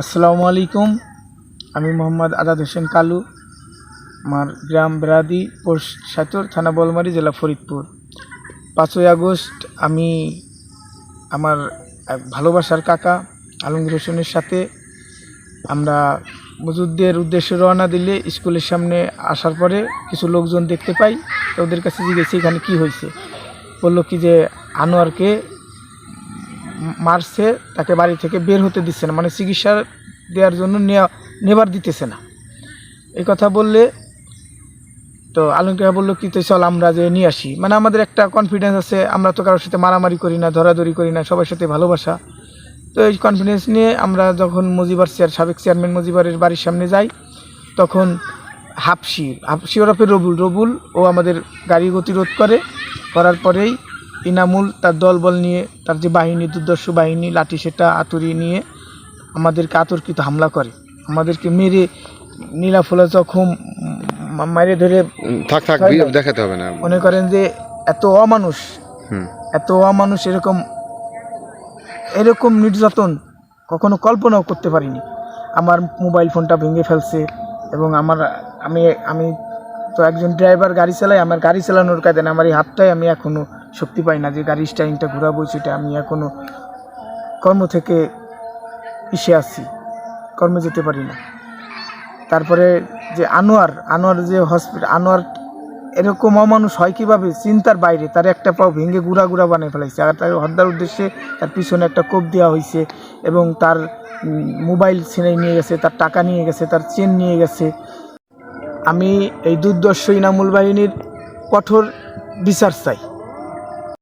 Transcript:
আসসালামু আলাইকুম। আমি মোহাম্মদ আজাদ হোসেন কালু। আমার গ্রাম বেড়াদি পোস্ট সাতর থানা বলমারি, জেলা ফরিদপুর। পাঁচই আগস্ট আমি আমার এক ভালোবাসার কাকা আলমগীর হোসেনের সাথে আমরা মজুদদের উদ্দেশ্যে রওনা দিলে স্কুলের সামনে আসার পরে কিছু লোকজন দেখতে পাই। তো ওদের কাছে জিজ্ঞেসি এখানে কি হয়েছে? বলল কি যে, আনোয়ারকে মারছে, তাকে বাড়ি থেকে বের হতে দিচ্ছে না মানে চিকিৎসা দেওয়ার জন্য নেবার দিতেছে না। এই কথা বললে তো আলমকে বলল কি, তো চল আমরা যে নিয়ে আসি। মানে আমাদের একটা কনফিডেন্স আছে, আমরা তো কারোর সাথে মারামারি করি না, ধরাধরি করি না, সবার সাথে ভালোবাসা। তো এই কনফিডেন্স নিয়ে আমরা যখন মজিবার চেয়ার সাবেক চেয়ারম্যান মজিবারের বাড়ির সামনে যাই, তখন হাফসি হাফসি ওরফে রবুল রবুল ও আমাদের গাড়ি গতিরোধ করে, করার পরেই ইনামুল তার দলবল নিয়ে তার যে বাহিনী দুর্দর্শ বাহিনী লাঠি সেটা আতুরি নিয়ে আমাদেরকে আতর্কিত হামলা করে। আমাদেরকে মেরে নীলাফোলা জখম মেরে ধরে থাক। দেখাতে হবে না। মনে করেন যে এত অমানুষ এত অমানুষ এরকম এরকম নির্যাতন কখনো কল্পনাও করতে পারিনি। আমার মোবাইল ফোনটা ভেঙে ফেলছে এবং আমার আমি আমি তো একজন ড্রাইভার গাড়ি চালাই আমার গাড়ি চালানোর কাজে না আমার এই হাতটাই আমি এখনও শক্তি পাই না যে গাড়ির স্টাইনটা ঘোরাবো সেটা আমি এখনও কর্ম থেকে ইসে আসছি কর্মে যেতে পারি না। তারপরে যে আনোয়ার আনোয়ার যে হসপিটাল, আনোয়ার এরকম অমানুষ হয় কীভাবে? চিন্তার বাইরে। তার একটা পাও ভেঙে গুঁড়া গুঁড়া বানিয়ে ফেলাইছে। আর তার হত্যার উদ্দেশ্যে তার পিছনে একটা কোপ দেওয়া হয়েছে এবং তার মোবাইল ছিনে নিয়ে গেছে, তার টাকা নিয়ে গেছে, তার চেন নিয়ে গেছে। আমি এই দুর্দর্শ ইনামুল বাহিনীর কঠোর বিচার চাই।